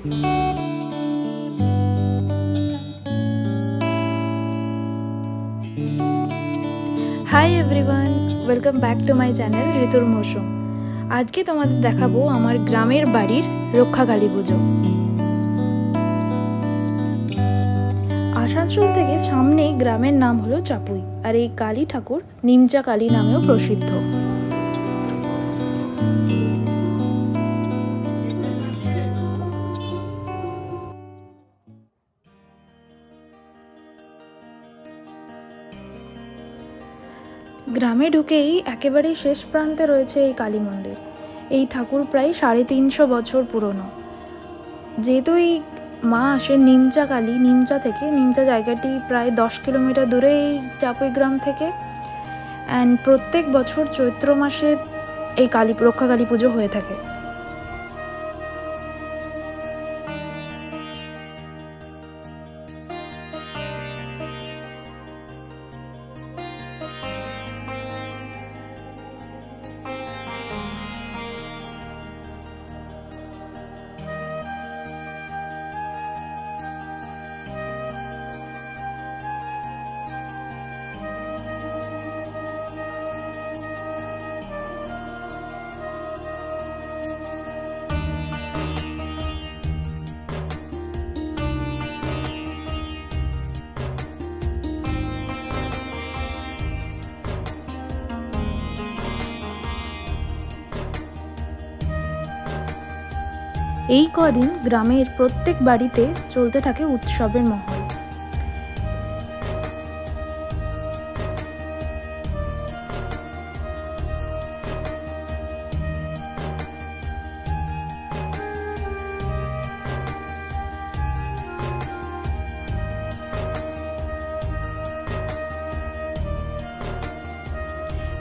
Hi everyone welcome back to my channel ঋতুর মৌসুম আজকে তোমাদের দেখাবো আমার গ্রামের বাড়ির রক্ষাকালী পুজো। আসানসোল থেকে সামনেই গ্রামের নাম হলো চাপুই, আর এই কালী ঠাকুর নিমচা কালী নামেও প্রসিদ্ধ। গ্রামে ঢুকেই একেবারে শেষ প্রান্তে রয়েছে এই কালী মন্দির। এই ঠাকুর প্রায় সাড়ে তিনশো বছর পুরনো। যেহেতু এই মা আসে নিমচা কালী, নিমচা থেকে, নিমচা জায়গাটি প্রায় দশ কিলোমিটার দূরে এই চাপুই গ্রাম থেকে। অ্যান্ড প্রত্যেক বছর চৈত্র মাসে এই কালী, রক্ষা কালী পুজো হয়ে থাকে। এই কদিন গ্রামের প্রত্যেক বাড়িতে চলতে থাকে উৎসবের মহল।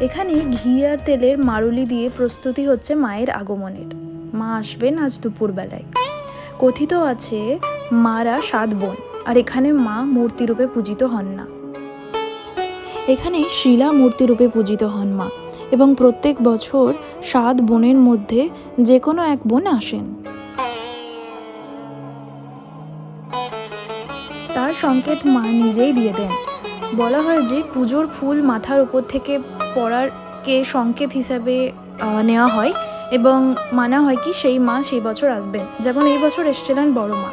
এখানে ঘি আর তেলের মারুলি দিয়ে প্রস্তুতি হচ্ছে মায়ের আগমনের। মা আসবেন আজ দুপুরবেলায়। কথিত আছে, মারা সাত বোন, আর এখানে মা মূর্তিরূপে পূজিত হন না। এখানে শিলা মূর্তিরূপে পূজিত হন মা, এবং প্রত্যেক বছর সাত বোনের মধ্যে যে কোনো এক বোন আসেন। তার সংকেত মা নিজেই দিয়ে দেন। বলা হয় যে, পুজোর ফুল মাথার উপর থেকে পড়ার কে সংকেত হিসাবে নেওয়া হয় এবং মানা হয় কি সেই মা সেই বছর আসবেন যেমন এই বছর এসেছিলেন বড় মা।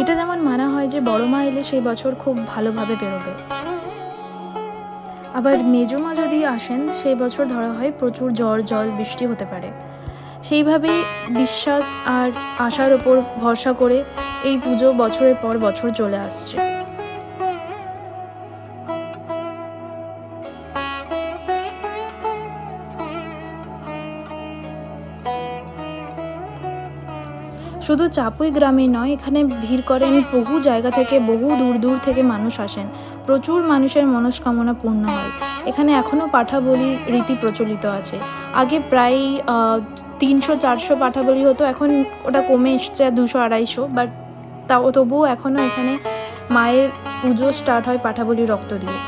এটা যেমন মানা হয় যে বড় মা এলে সেই বছর খুব ভালোভাবে বেরোবে। আবার মেজো মা যদি আসেন, সেই বছর ধরা হয় প্রচুর ঝড় জল, বৃষ্টি হতে পারে। সেইভাবেই বিশ্বাস আর আশার ওপর ভরসা করে এই পুজো বছরের পর বছর চলে আসছে। শুধু চাপুই গ্রামে নয়, এখানে ভিড় করেন বহু জায়গা থেকে, বহু দূর দূর থেকে মানুষ আসেন। প্রচুর মানুষের মনস্কামনা পূর্ণ হয়। এখানে এখনও পাঠা বলির রীতি প্রচলিত আছে। আগে প্রায় তিনশো, চারশো পাঠা বলি হতো, এখন ওটা কমে এসছে দুশো, আড়াইশো, বাট তাও তবুও এখনও এখানে মায়ের পুজো স্টার্ট হয় পাঠা বলি রক্ত দিয়ে।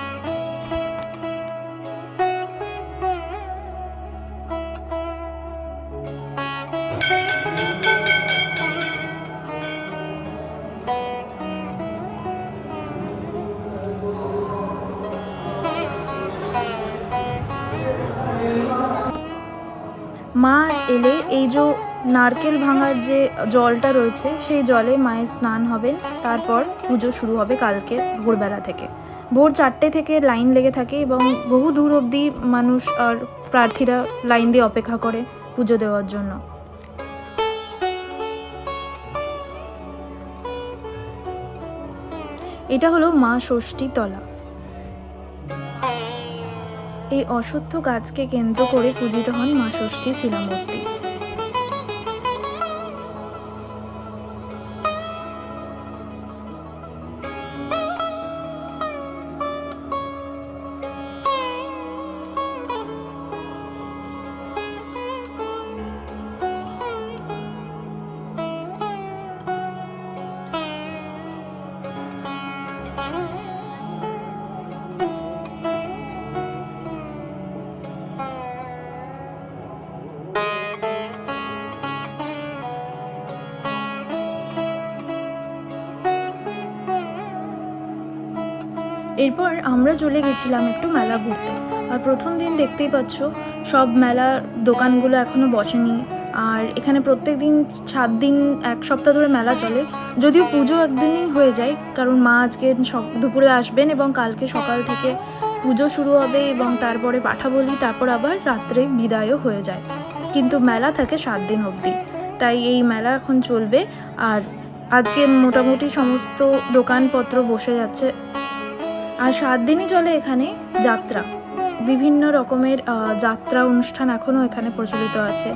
নারকেল ভাঙার যে জলটা রয়েছে, সেই জলে মায়ের স্নান হবে। তারপর পুজো শুরু হবে কালকে ভোরবেলা থেকে। ভোর চারটে থেকে লাইন লেগে থাকে এবং বহু দূর অবধি মানুষ আর প্রার্থীরা লাইন দিয়ে অপেক্ষা করে পুজো দেওয়ার জন্য। এটা হলো মা ষষ্ঠী তলা। এই অশ্বত্থ গাছকে কেন্দ্র করে পূজিত হন মা ষষ্ঠী শিলামূর্তি। এরপর আমরা চলে গেছিলাম একটু মেলা ঘুরতে। আর প্রথম দিন দেখতেই পাচ্ছ, সব মেলার দোকানগুলো এখনও বসেনি। আর এখানে প্রত্যেক দিন সাত দিন, এক সপ্তাহ ধরে মেলা চলে। যদিও পুজো একদিনই হয়ে যায়, কারণ মা আজকে দুপুরে আসবেন এবং কালকে সকাল থেকে পুজো শুরু হবে এবং তারপরে পাঠা বলি তারপর আবার রাত্রে বিদায়ও হয়ে যায়। কিন্তু মেলা থাকে সাত দিন অবধি। তাই এই মেলা এখন চলবে। আর আজকে মোটামুটি সমস্ত দোকানপত্র বসে যাচ্ছে। আর সাত দিনই চলে এখানে যাত্রা। বিভিন্ন রকমের যাত্রা অনুষ্ঠান এখনও এখানে প্রচলিত আছে।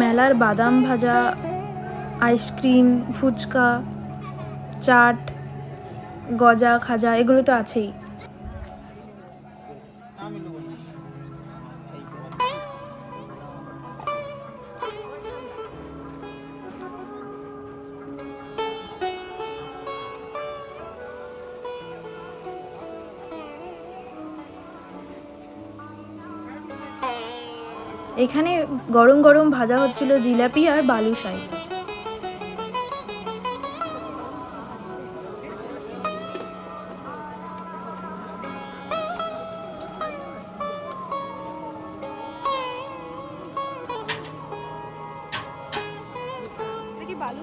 মেলার বাদাম ভাজা আইসক্রিম, ফুচকা, চাট, গজা, খাজা, এগুলো তো আছেই। এখানে গরম গরম ভাজা হচ্ছিল জিলাপি আর বালুশাই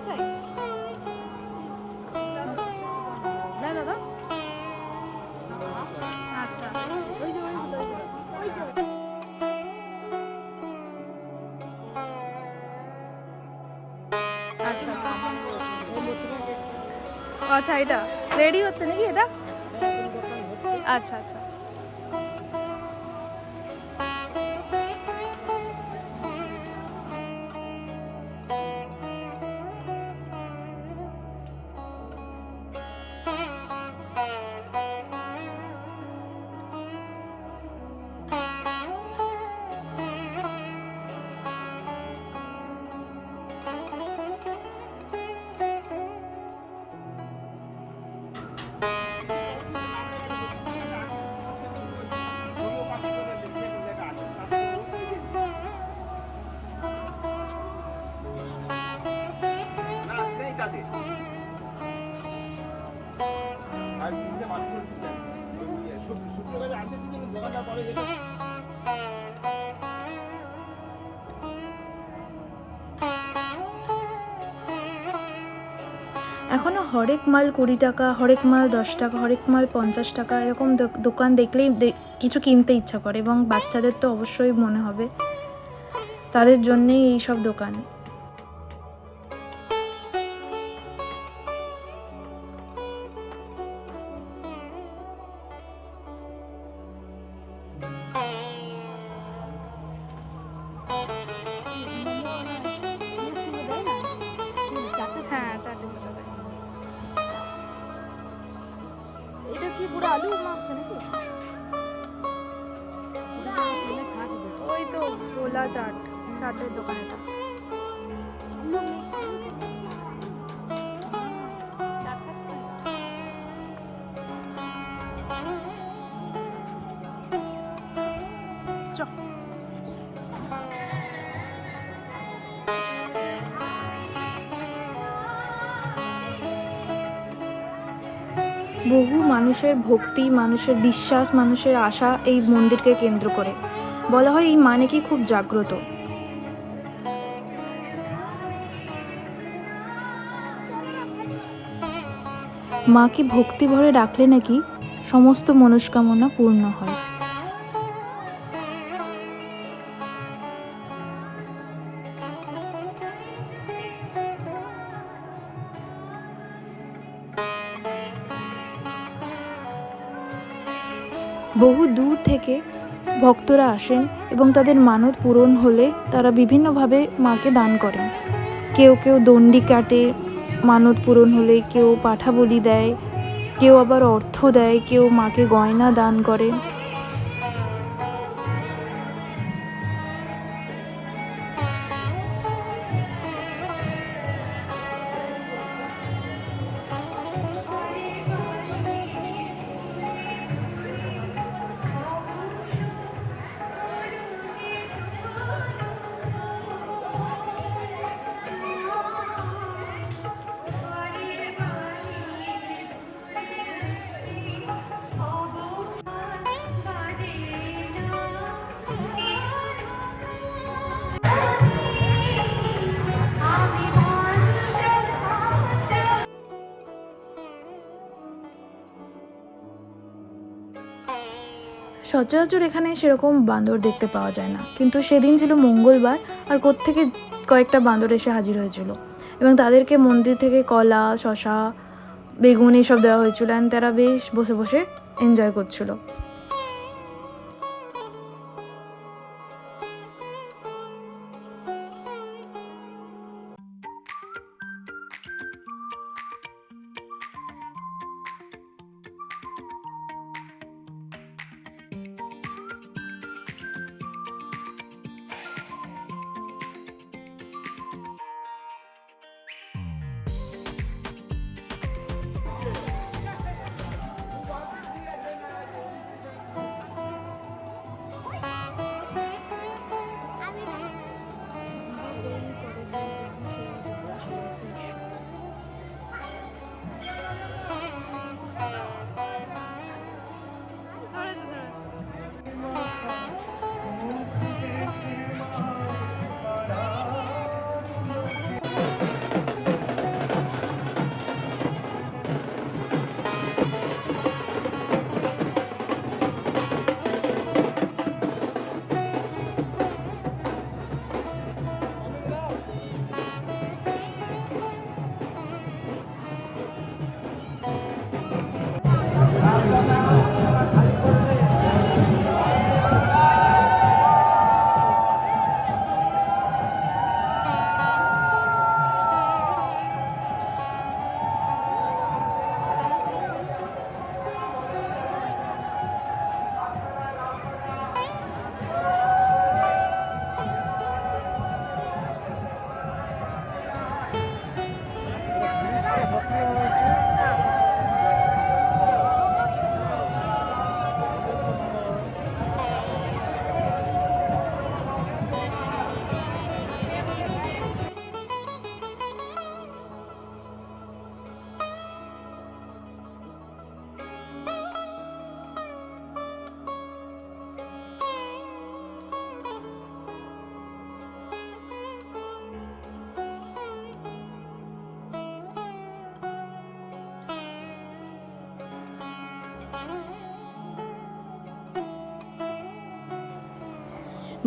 চাই? না দাদা আচ্ছা। ওই যে ওই ওই যে। আচ্ছা আচ্ছা। আচ্ছা এটা রেডি হচ্ছে নাকি এটা? আচ্ছা আচ্ছা। এখনও হরেক মাল কুড়ি টাকা, হরেক মাল দশ টাকা, হরেক মাল পঞ্চাশ টাকা, এরকম দোকান দেখলেই কিছু কিনতে ইচ্ছা করে এবং বাচ্চাদের তো অবশ্যই মনে হবে। তাদের জন্যেই এই সব দোকান। পুরো আলু ওই তো গোলা চাট চাটের দোকান এটা। বহু মানুষের ভক্তি, মানুষের বিশ্বাস, মানুষের আশা এই মন্দিরকে কেন্দ্র করে। বলা হয় এই মানে কি খুব জাগ্রত। মাকে ভক্তি ভরে ডাকলে নাকি সমস্ত মনস্কামনা পূর্ণ হয়? বহু দূর থেকে ভক্তরা আসেন এবং তাদের মানত পূরণ হলে তারা বিভিন্নভাবে মাকে দান করেন। কেউ কেউ দণ্ডি কাটে, মানত পূরণ হলে কেউ পাঠা বলি দেয়, কেউ আবার অর্থ দেয়, কেউ মাকে গয়না দান করে সচরাচর এখানে সেরকম বান্দর দেখতে পাওয়া যায় না। কিন্তু সেদিন ছিল মঙ্গলবার আর কোত্থেকে কয়েকটা বান্দর এসে হাজির হয়েছিল। এবং তাদেরকে মন্দির থেকে কলা শশা বেগুন এইসব দেওয়া হয়েছিল। অ্যান্ড তারা বেশ বসে বসে এনজয় করছিল।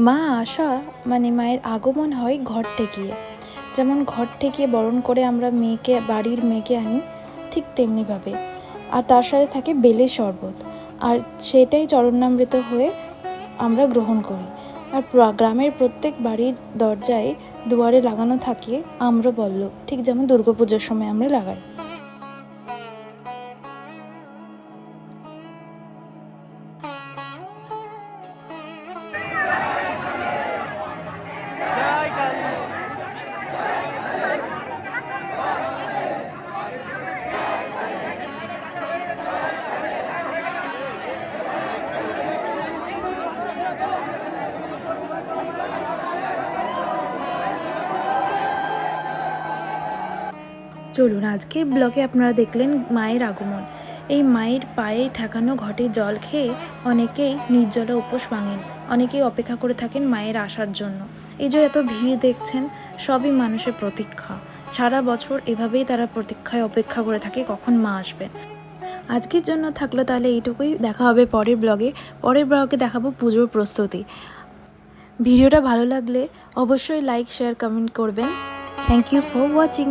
মা আসা মানে মায়ের আগমন হয় ঘর ঠেকিয়ে যেমন ঘর ঠেকিয়ে বরণ করে আমরা মেয়েকে, বাড়ির মেয়েকে আনি ঠিক তেমনিভাবে। আর তার সাথে থাকে বেলের শরবত। আর সেটাই চরণামৃত হয়ে আমরা গ্রহণ করি। আর গ্রামের প্রত্যেক বাড়ির দরজায় দুয়ারে লাগানো থাকে আম্রপল্লব ঠিক যেমন দুর্গাপুজোর সময় আমরা লাগাই। চলুন, আজকের ব্লগে আপনারা দেখলেন মায়ের আগমন। এই মায়ের পায়ে ঠেকানো ঘটে জল খেয়ে অনেকেই নির্জলা উপোস ভাঙেন, অনেকেই অপেক্ষা করে থাকেন মায়ের আসার জন্য। এই যে এত ভিড় দেখছেন, সবই মানুষের প্রতীক্ষা। সারা বছর এভাবেই তারা প্রতীক্ষায় অপেক্ষা করে থাকে, কখন মা আসবেন। আজকের জন্য থাকল তাহলে এইটুকুই, দেখা হবে পরের ব্লগে। পরের ব্লগে দেখাবো পুজোর প্রস্তুতি। ভিডিওটা ভালো লাগলে অবশ্যই লাইক শেয়ার কমেন্ট করবেন। Thank you for watching